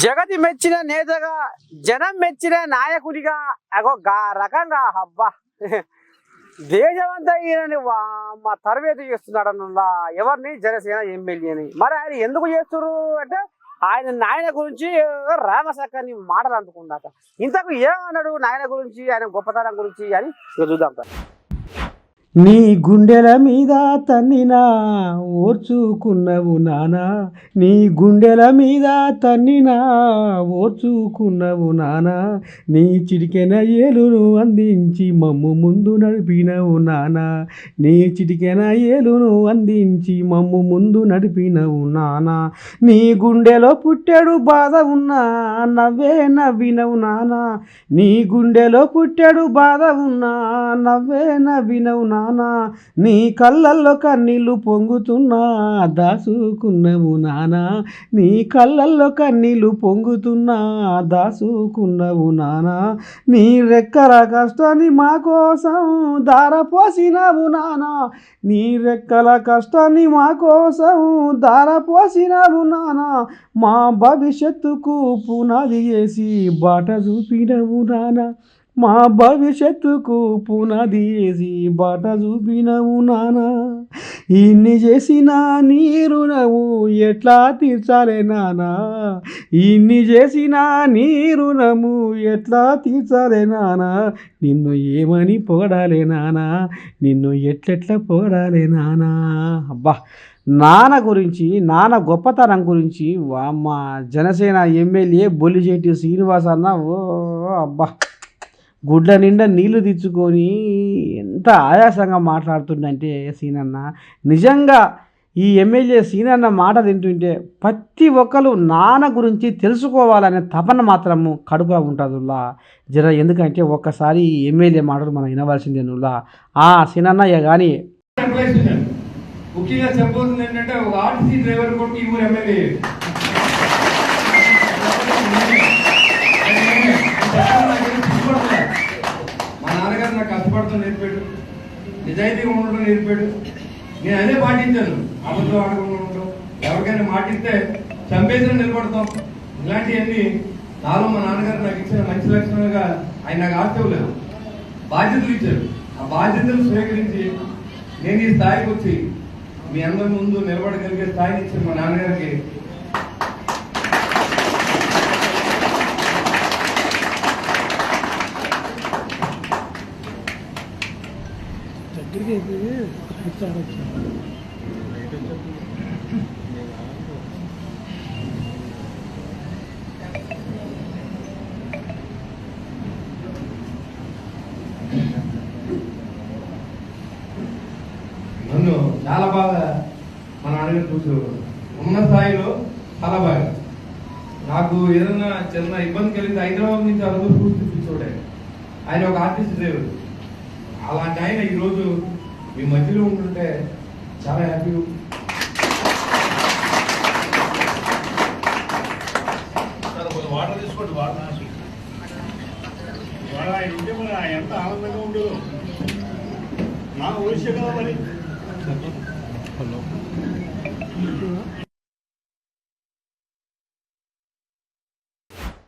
జగతి మెచ్చిన నేతగా జనం మెచ్చిన నాయకుడిగా అగో గా రకంగా అబ్బా. దేశమంతా ఈయనని వా- మా తరవేతి చేస్తున్నాడు అన్న ఎవరిని? జనసేన ఎమ్మెల్యేని. మరి ఆయన ఎందుకు చేస్తున్నారు అంటే ఆయన నాయన గురించి రామసక్కని మాటలు అందుకున్నాక ఇంతకు ఏమన్నాడు నాయన గురించి ఆయన గొప్పతనం గురించి అని చూద్దాం నీ గుండెల మీద తన్నినా ఓర్చుకున్నవు నానా. నీ గుండెల మీద తన్నినా ఓర్చుకున్నవు నానా. నీ చిటికెన ఏలును అందించి మమ్ము ముందు నడిపినవు నానా. నీ చిటికెన ఏలును అందించి మమ్ము ముందు నడిపినవు నానా. నీ గుండెలో పుట్టాడు బాధ ఉన్నా నవ్వే నవ్వినవు నానా. నీ గుండెలో పుట్టాడు బాధ ఉన్నా నవ్వే నవ్వినవు నానా. నానా నీ కళ్ళల్లో కన్నీళ్ళు పొంగుతున్నా దాసుకున్నవు నానా. నీ కళ్ళల్లో కన్నీళ్ళు పొంగుతున్నా దాసుకున్నవు నానా. నీ రెక్కల కష్టాన్ని మా కోసం దారపోసినవు నానా. నీ రెక్కల కష్టాన్ని మా కోసం దారపోసినవు నానా. మా భవిష్యత్తుకు పునాది చేసి బాట చూపినవు నానా. మా భవిష్యత్తుకు పునాది వేసి బాట చూపినవు నానా ఇన్ని చేసిన నీ రుణము ఎట్లా తీర్చాలే నానా ఇన్ని చేసిన నీ రుణము ఎట్లా తీర్చాలే నానా నిన్ను ఏమని పొగడాలే నానా నిన్ను ఎట్లెట్లా పొగడాలే నానా అబ్బా! నాన్న గురించి నాన్న గొప్పతనం గురించి మా జనసేన ఎమ్మెల్యే బొల్లిశెట్టి శ్రీనివాస్ అన్న ఓ అబ్బా! గుడ్ల నిండా నీళ్ళు తెచ్చుకొని ఎంత ఆయాసంగా మాట్లాడుతుండంటే సీనన్న. నిజంగా ఈ ఎమ్మెల్యే సీనన్న మాట తింటుంటే ప్రతి ఒక్కరు నాన్న గురించి తెలుసుకోవాలనే తపన మాత్రము కడుపులో ఉంటుందిలా జర ఎందుకంటే ఒక్కసారి ఈ ఎమ్మెల్యే మాటలు మనం వినవలసిందే నువ్వులా ఆ సీనన్న ఇక కానీ ముఖ్యంగా చెప్పబోతుంది ఏంటంటే ఒక ఆర్టీసీ డ్రైవర్ కొట్టి ఈ ఊరు ఎమ్మెల్యే నేర్పాడు. నిజాయితీగా ఉండడం నేర్పాడు. నేను అదే పాటించాను. అబద్ధం ఆడకుండా ఉండడం ఎవరికైనా మాటిస్తే చంపేసిన నిలబడతాం. ఇలాంటివన్నీ నాలో మా నాన్నగారు నాకు ఇచ్చిన మంచి లక్షణాలుగా ఆయన నాకు ఆశివ్వలేదు బాధ్యతలు ఇచ్చారు. ఆ బాధ్యతలు స్వీకరించి నేను ఈ స్థాయికి వచ్చి మీ అందరి ముందు నిలబడగలిగే స్థాయిని ఇచ్చిన మా నాన్నగారికి నన్ను చాలా బాగా మన అడిగిన చూసేవారు. ఉన్న స్థాయిలో చాలా బాగా. నాకు ఏదన్నా చిన్న ఇబ్బంది కలిగితే హైదరాబాద్ నుంచి అరకు చూసి చూసాడు ఆయన ఆయన ఒక ఆర్టిస్ట్ డ్రైవర్. అలాంటి ఆయన ఈరోజు మీ మధ్యలో ఉంటుంటే చాలా హ్యాపీ సార్ కొంచెం వాటర్ తీసుకోండి వాటర్ ఇవాళ ఆయన ఉంటే మరి ఆయన ఎంత ఆనందంగా ఉండు నాకు ఊరిసే కదా మరి